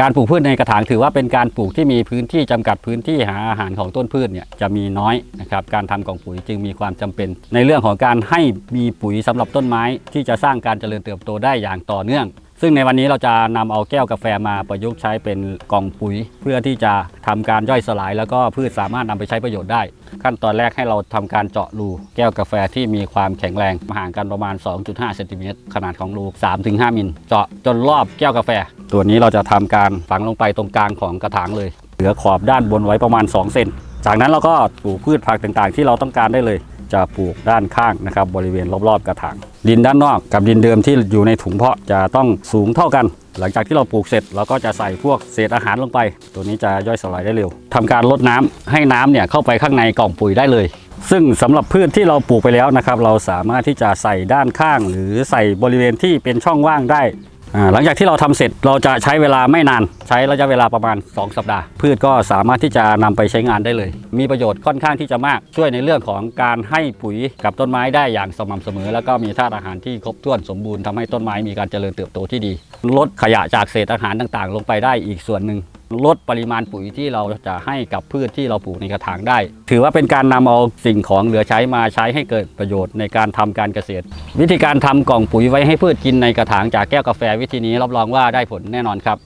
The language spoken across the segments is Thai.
การปลูกพืชในกระถางถือว่าเป็นการปลูกที่มีพื้นที่จำกัดพื้นที่หาอาหารของต้นพืชเนี่ยจะมีน้อยนะครับการทำกล่องปุ๋ยจึงมีความจำเป็น ในเรื่องของการให้มีปุ๋ยสำหรับต้นไม้ที่จะสร้างการเจริญเติบโตได้อย่างต่อเนื่อง ซึ่งในวันนี้เราจะนำเอาแก้วกาแฟมาประยุกต์ใช้เป็นกล่องปุ๋ย เพื่อที่จะทำการย่อยสลาย แล้วก็พืชสามารถนำไปใช้ประโยชน์ได้ ขั้นตอนแรกให้เราทำการเจาะรูแก้วกาแฟที่มีความแข็งแรงห่างกันประมาณ 2.5เซนติเมตรขนาดของรู 3-5 มิลเจาะจนรอบแก้วกาแฟ ตัวนี้เราจะทำการฝังลงไปตรงกลางของกระถางเลย เหลือขอบด้านบนไว้ประมาณ 2 เซนจากนั้นเราก็ปลูกพืชผักต่างๆ ที่เราต้องการได้เลย จะปลูกด้านข้างนะครับบริเวณรอบๆกระถางดินด้านนอกกับดินเดิมที่อยู่ในถุงเพาะจะต้องสูงเท่ากัน หลังจากที่เราปลูกเสร็จเราก็จะใส่พวกเศษอาหารลงไป ตัวนี้จะย่อยสลายได้เร็วทำการลดน้ำให้น้ำเนี่ยเข้าไปข้างในกล่องปุ๋ยได้เลย ซึ่งสำหรับพืชที่เราปลูกไปแล้วนะครับเราสามารถที่จะใส่ด้านข้าง หรือใส่บริเวณที่เป็นช่องว่างได้ หลังจากที่เราทำเสร็จเราจะใช้เวลาไม่นานใช้ระยะเวลาประมาณ 2 สัปดาห์ พืชก็สามารถที่จะนำไปใช้งานได้เลย มีประโยชน์ค่อนข้างที่จะมากช่วยในเรื่องของการให้ปุ๋ยกับต้นไม้ได้อย่างสม่ำเสมอ แล้วก็มีธาตุอาหารที่ครบถ้วนสมบูรณ์ทำให้ต้นไม้มีการเจริญเติบโตที่ดี ลดขยะจากเศษอาหารต่างๆ ลงไปได้อีกส่วนหนึ่ง ลดปริมาณปุ๋ยที่เราจะให้กับพืชที่เราปลูกในกระถางได้ ถือว่าเป็นการนำเอาสิ่งของเหลือใช้มาใช้ให้เกิดประโยชน์ในการทำการเกษตร วิธีการทำกล่องปุ๋ยไว้ให้พืชกินในกระถางจากแก้วกาแฟวิธีนี้รับรองว่าได้ผลแน่นอนครับ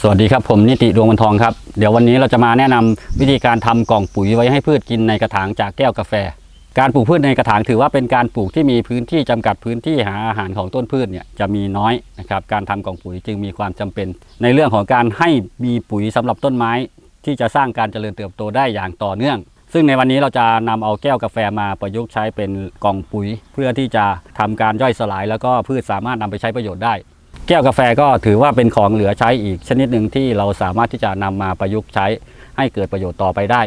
สวัสดีครับผมนิติดวงวันทองครับ เดี๋ยววันนี้เราจะมาแนะนำวิธีการทำกล่องปุ๋ยไว้ให้พืชกินในกระถางจากแก้วกาแฟ การปลูกพืชในกระถางถือว่าเป็นการปลูกที่มีพื้นที่จำกัดพื้นที่หาอาหารของต้นพืชเนี่ยจะมีน้อยนะครับการทำกล่องปุ๋ยจึงมีความจำเป็น ในเรื่องของการให้มีปุ๋ยสำหรับต้นไม้ ที่จะสร้างการเจริญเติบโตได้อย่างต่อเนื่อง ซึ่งในวันนี้เราจะนำเอาแก้วกาแฟมาประยุกต์ใช้เป็นกล่องปุ๋ย เพื่อที่จะทำการย่อยสลาย แล้วก็พืชสามารถนำไปใช้ประโยชน์ได้ แก้วกาแฟก็ถือว่าเป็นของเหลือใช้อีกชนิดหนึ่งที่เราสามารถที่จะนำมาประยุกต์ใช้ให้เกิดประโยชน์ต่อไปได้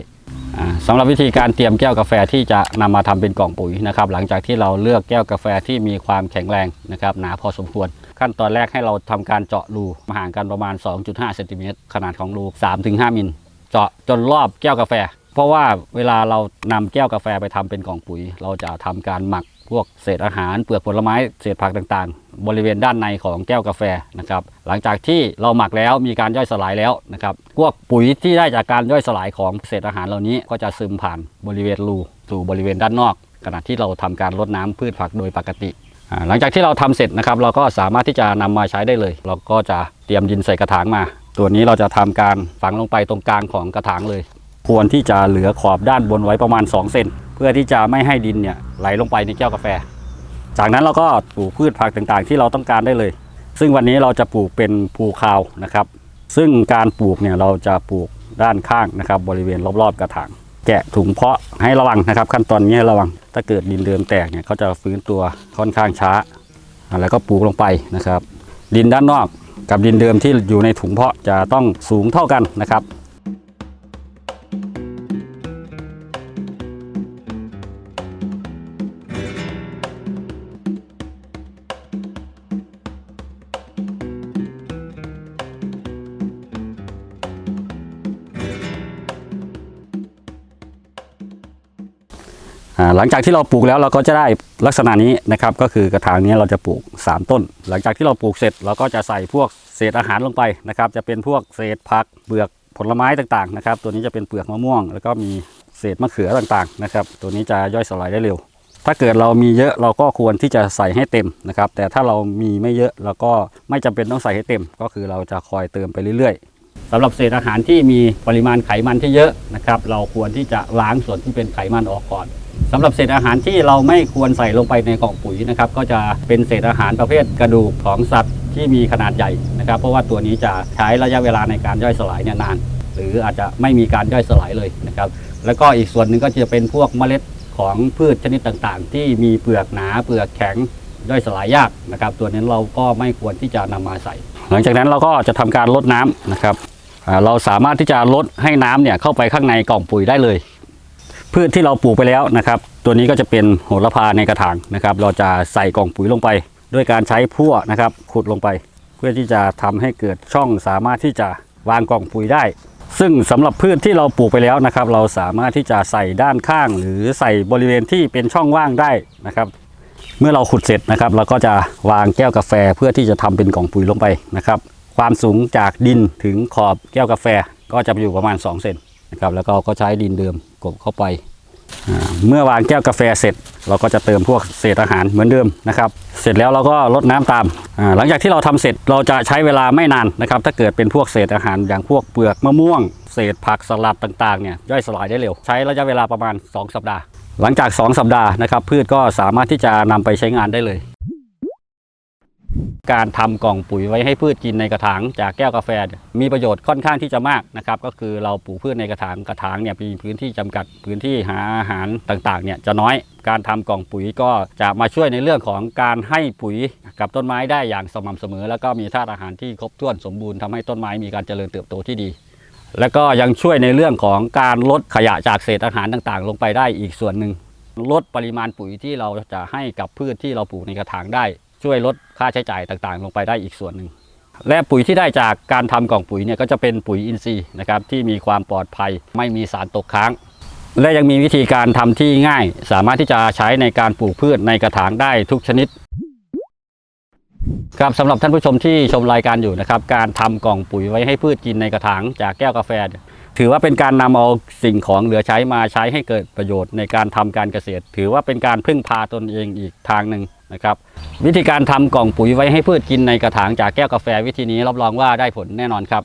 สำหรับวิธีการเตรียมแก้วกาแฟที่จะนำมาทำเป็นกล่องปุ๋ยนะครับหลังจากที่เราเลือกแก้วกาแฟที่มีความแข็งแรงนะครับหนาพอสมควร ขั้นตอนแรกให้เราทำการเจาะรูห่างกันประมาณ 2.5เซนติเมตรขนาดของรู 3-5 มิลเจาะจนรอบแก้วกาแฟ เพราะว่าเวลาเรานำแก้วกาแฟไปทำเป็นกล่องปุ๋ย เราจะทำการหมัก พวกเศษอาหารเปลือกผลไม้เศษผักต่างๆ บริเวณด้านในของแก้วกาแฟนะครับหลังจากที่เราหมักแล้วมีการย่อยสลายแล้วนะครับพวกปุ๋ยที่ได้จากการย่อยสลายของเศษอาหารเหล่านี้ก็จะซึมผ่านบริเวณรูสู่บริเวณด้านนอก ขณะที่เราทำการรดน้ำพืชผักโดยปกติ หลังจากที่เราทำเสร็จนะครับเราก็สามารถที่จะนำมาใช้ได้เลย เราก็จะเตรียมดินใส่กระถางมา ตัวนี้เราจะทำการฝังลงไปตรงกลางของกระถางเลย ควรที่จะเหลือขอบด้านบนไว้ประมาณ2เซน เพื่อที่จะไม่ให้ดินเนี่ยไหลลงไปในแก้วกาแฟ จากนั้นเราก็ปลูกพืชผักต่างๆ ที่เราต้องการได้เลย ซึ่งวันนี้เราจะปลูกเป็นภูคาวนะครับ ซึ่งการปลูกเนี่ยเราจะปลูกด้านข้างนะครับบริเวณรอบๆกระถางแกะถุงเพาะให้ระวังนะครับ ขั้นตอนนี้ให้ระวัง ถ้าเกิดดินเดิมแตกเนี่ยเขาจะฟื้นตัวค่อนข้างช้าอ่าแล้วก็ปลูกลงไปนะครับ ดินด้านนอกกับดินเดิมที่อยู่ในถุงเพาะจะต้องสูงเท่ากันนะครับ หลังจากที่เราปลูกแล้วเราก็จะได้ลักษณะนี้นะครับ ก็คือกระถางนี้เราจะปลูก 3 ต้น หลังจากที่เราปลูกเสร็จเราก็จะใส่พวกเศษอาหารลงไปนะครับ จะเป็นพวกเศษผักเปลือกผลไม้ต่างๆนะครับ ตัวนี้จะเป็นเปลือกมะม่วง แล้วก็มีเศษมะเขือต่างๆนะครับ ตัวนี้จะย่อยสลายได้เร็ว ถ้าเกิดเรามีเยอะเราก็ควรที่จะใส่ให้เต็มนะครับ แต่ถ้าเรามีไม่เยอะเราก็ไม่จำเป็นต้องใส่ให้เต็ม ก็คือเราจะคอยเติมไปเรื่อยๆสำหรับเศษอาหารที่มีปริมาณไขมันที่เยอะนะครับ เราควรที่จะล้างส่วนที่เป็นไขมันออกก่อน สำหรับเศษอาหารที่เราไม่ควรใส่ลงไปในกล่องปุ๋ยนะครับก็จะเป็นเศษอาหารประเภทกระดูกของสัตว์ที่มีขนาดใหญ่นะครับเพราะว่าตัวนี้จะใช้ระยะเวลาในการย่อยสลายเนี่ยนาน หรืออาจจะไม่มีการย่อยสลายเลยนะครับแล้วก็อีกส่วนหนึ่งก็จะเป็นพวกเมล็ดของพืชชนิดต่างๆ ที่มีเปลือกหนาเปลือกแข็งย่อยสลายยากนะครับ ตัวนี้เราก็ไม่ควรที่จะนำมาใส่ หลังจากนั้นเราก็จะทำการลดน้ำนะครับเราสามารถที่จะลดให้น้ำเนี่ยเข้าไปข้างในกล่องปุ๋ยได้เลย พืชที่เราปลูกไปแล้วนะครับ ตัวนี้ก็จะเป็นโหระพาในกระถางนะครับ เราจะใส่กล่องปุ๋ยลงไป ด้วยการใช้พั่วนะครับ ขุดลงไป เพื่อที่จะทำให้เกิดช่องสามารถที่จะวางกล่องปุ๋ยได้ ซึ่งสำหรับพืชที่เราปลูกไปแล้วนะครับ เราสามารถที่จะใส่ด้านข้าง หรือใส่บริเวณที่เป็นช่องว่างได้นะครับเมื่อเราขุดเสร็จนะครับ เราก็จะวางแก้วกาแฟเพื่อที่จะทำเป็นกล่องปุ๋ยลงไปนะครับ ความสูงจากดินถึงขอบแก้วกาแฟก็จะอยู่ประมาณ2เซน นะครับแล้วก็ก็ใช้ดินเดิมกบเข้าไป เมื่อวางแก้วกาแฟเสร็จ เราก็จะเติมพวกเศษอาหารเหมือนเดิมนะครับเสร็จแล้วเราก็ลดน้ำตาม หลังจากที่เราทำเสร็จเราจะใช้เวลาไม่นานนะครับถ้าเกิดเป็นพวกเศษอาหารอย่างพวกเปลือกมะม่วง เศษผักสลัดต่างๆเนี่ยย่อยสลายได้เร็ว ใช้ระยะเวลาประมาณ 2 สัปดาห์ หลังจาก 2 สัปดาห์นะครับพืชก็สามารถที่จะนำไปใช้งานได้เลย การทำกล่องปุ๋ยไว้ให้พืชกินในกระถางจากแก้วกาแฟ มีประโยชน์ค่อนข้างที่จะมากนะครับก็คือเราปลูกพืชในกระถางกระถางเนี่ยมีพื้นที่จำกัดพื้นที่หาอาหารต่างๆเนี่ยจะน้อยการทำกล่องปุ๋ยก็จะมาช่วยในเรื่องของการให้ปุ๋ยกับต้นไม้ได้อย่างสม่ำเสมอ แล้วก็มีธาตุอาหารที่ครบถ้วนสมบูรณ์ทำให้ต้นไม้มีการเจริญเติบโตที่ดี แล้วก็ยังช่วยในเรื่องของการลดขยะจากเศษอาหารต่างๆ ลงไปได้อีกส่วนหนึ่งลดปริมาณปุ๋ยที่เราจะให้กับพืชที่เราปลูกในกระถางได้ ช่วยลดค่าใช้จ่ายต่างๆ ลงไปได้อีกส่วนหนึ่งและปุ๋ยที่ได้จากการทำกล่องปุ๋ยเนี่ยก็จะเป็นปุ๋ยอินทรีย์นะครับที่มีความปลอดภัยไม่มีสารตกค้าง และยังมีวิธีการทำที่ง่าย สามารถที่จะใช้ในการปลูกพืชในกระถางได้ทุกชนิด ครับสำหรับท่านผู้ชมที่ชมรายการอยู่นะครับ การทำกล่องปุ๋ยไว้ให้พืชกินในกระถางจากแก้วกาแฟ ถือว่าเป็นการนำเอาสิ่งของเหลือใช้มาใช้ให้เกิดประโยชน์ในการทำการเกษตร ถือว่าเป็นการพึ่งพาตนเองอีกทางหนึ่ง นะครับวิธีการทำกล่องปุ๋ยไว้ให้พืชกินในกระถางจากแก้วกาแฟวิธีนี้รับรองว่าได้ผลแน่นอนครับ